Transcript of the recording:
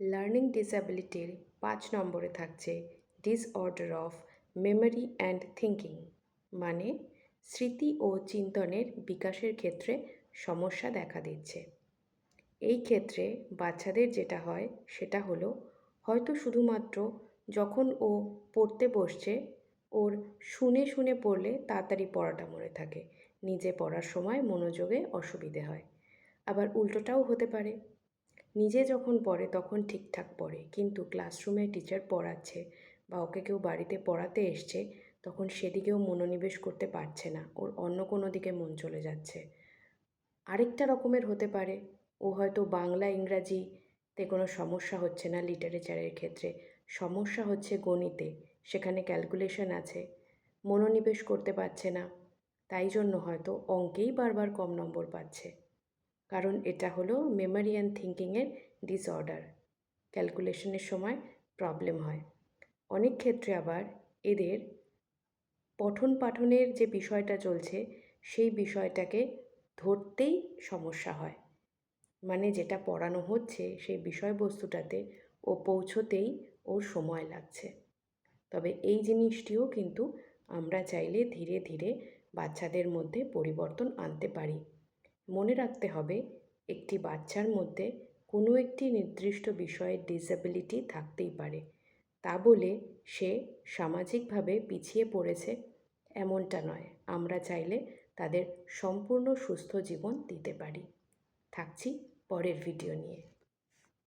Learning ডিসঅ্যাবিলিটির পাঁচ নম্বরে থাকছে disorder of memory and thinking মানে স্মৃতি ও চিন্তনের বিকাশের ক্ষেত্রে সমস্যা দেখা দিচ্ছে। এই ক্ষেত্রে বাচ্চাদের যেটা হয় সেটা হলো, হয়তো শুধুমাত্র যখন ও পড়তে বসছে, ওর শুনে শুনে পড়লে তাড়াতাড়ি পড়াটা মনে থাকে, নিজে পড়ার সময় মনোযোগে অসুবিধে হয়। আবার উল্টোটাও হতে পারে। নিজে যখন পড়ে তখন ঠিকঠাক পড়ে। কিন্তু ক্লাসরুমে টিচার পড়াচ্ছে বা ওকে কেউ বাড়িতে পড়াতে এসছে তখন সেদিকেও মনোনিবেশ করতে পারছে না। ওর অন্য কোনো দিকে মন চলে যাচ্ছে। আরেকটা রকমের হতে পারে। ও হয়তো বাংলা, ইংরাজিতে কোনো সমস্যা হচ্ছে না লিটারেচারের ক্ষেত্রে। সমস্যা হচ্ছে গণিতে। সেখানে ক্যালকুলেশন আছে। মনোনিবেশ করতে পারছে না। তাই জন্য হয়তো অঙ্কেই বারবার কম নম্বর পাচ্ছে। কারণ এটা হলো মেমোরি অ্যান্ড থিঙ্কিংয়ের ডিসঅর্ডার ক্যালকুলেশনের সময় প্রবলেম হয়। অনেক ক্ষেত্রে আবার এদের পঠন পাঠনের যে বিষয়টা চলছে, সেই বিষয়টাকে ধরতেই সমস্যা হয়। মানে যেটা পড়ানো হচ্ছে, সেই বিষয়বস্তুটাতে ও পৌঁছতেই ওর সময় লাগছে। তবে এই জিনিসটিও কিন্তু আমরা চাইলে ধীরে ধীরে বাচ্চাদের মধ্যে পরিবর্তন আনতে পারি। মনে রাখতে হবে, একটি বাচ্চার মধ্যে কোনো একটি নির্দিষ্ট বিষয়ে ডিসেবিলিটি থাকতেই পারে। তা বলে সে সামাজিকভাবে পিছিয়ে পড়েছে, এমনটা নয়। আমরা চাইলে তাদের সম্পূর্ণ সুস্থ জীবন দিতে পারি। থাকছি পরের ভিডিও নিয়ে।